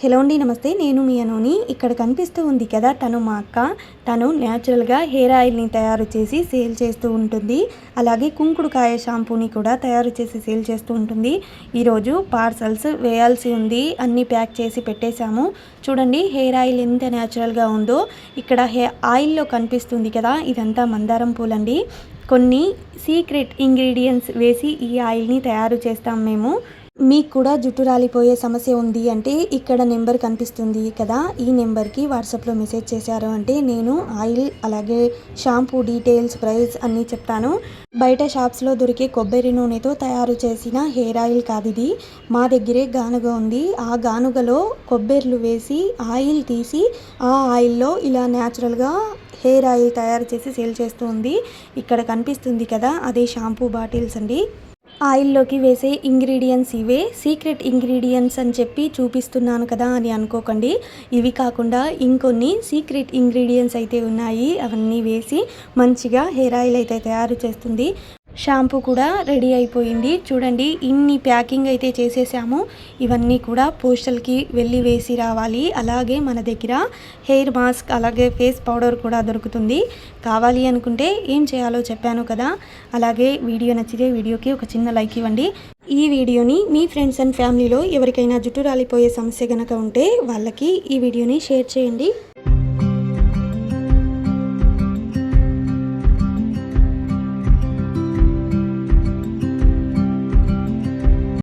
Hello అండి నమస్తే. నేను మీ అనుని. ఇక్కడ కనిపిస్తూ ఉంది కదా తను మా అక్క. తను న్యాచురల్గా హెయిర్ ఆయిల్ని తయారు చేసి సేల్ చేస్తూ ఉంటుంది. అలాగే కుంకుడుకాయ షాంపూని కూడా తయారు చేసి సేల్ చేస్తూ ఉంటుంది. ఈరోజు పార్సల్స్ వేయాల్సి ఉంది. అన్నీ ప్యాక్ చేసి పెట్టేశాము. చూడండి హెయిర్ ఆయిల్ ఎంత న్యాచురల్గా ఉందో. ఇక్కడ హె ఆయిల్లో కనిపిస్తుంది కదా ఇదంతా మందారం పూలండి. కొన్ని సీక్రెట్ ఇంగ్రీడియంట్స్ వేసి ఈ ఆయిల్ని తయారు చేస్తాం మేము. మీకు కూడా జుట్టు రాలిపోయే సమస్య ఉంది అంటే ఇక్కడ నెంబర్ కనిపిస్తుంది కదా ఈ నెంబర్కి వాట్సాప్లో మెసేజ్ చేశారు అంటే నేను ఆయిల్ అలాగే షాంపూ డీటెయిల్స్ ప్రైస్ అన్నీ చెప్తాను. బయట షాప్స్లో దొరికే కొబ్బరి నూనెతో తయారు చేసిన హెయిర్ ఆయిల్ కాదు ఇది. మా దగ్గరే గానుగ ఉంది. ఆ గానుగలో కొబ్బరిలు వేసి ఆయిల్ తీసి ఆ ఆయిల్లో ఇలా న్యాచురల్గా హెయిర్ ఆయిల్ తయారు చేసి సేల్ చేస్తూ ఉంది. ఇక్కడ కనిపిస్తుంది కదా అదే షాంపూ బాటిల్స్ అండి. ఆయిల్లోకి వేసే ఇంగ్రీడియంట్స్ ఇవే. సీక్రెట్ ఇంగ్రీడియంట్స్ అని చెప్పి చూపిస్తున్నాను కదా అని అనుకోకండి. ఇవి కాకుండా ఇంకొన్ని సీక్రెట్ ఇంగ్రీడియంట్స్ అయితే ఉన్నాయి. అవన్నీ వేసి మంచిగా హెయిర్ ఆయిల్ అయితే తయారు చేస్తుంది. షాంపూ కూడా రెడీ అయిపోయింది. చూడండి ఇన్ని ప్యాకింగ్ అయితే చేసేసాము. ఇవన్నీ కూడా పోస్టల్కి వెళ్ళి వేసి రావాలి. అలాగే మన దగ్గర హెయిర్ మాస్క్ అలాగే ఫేస్ పౌడర్ కూడా దొరుకుతుంది. కావాలి అనుకుంటే ఏం చేయాలో చెప్పాను కదా. అలాగే వీడియో నచ్చితే వీడియోకి ఒక చిన్న లైక్ ఇవ్వండి. ఈ వీడియోని మీ ఫ్రెండ్స్ అండ్ ఫ్యామిలీలో ఎవరికైనా జుట్టు రాలిపోయే సమస్య కనుక ఉంటే వాళ్ళకి ఈ వీడియోని షేర్ చేయండి.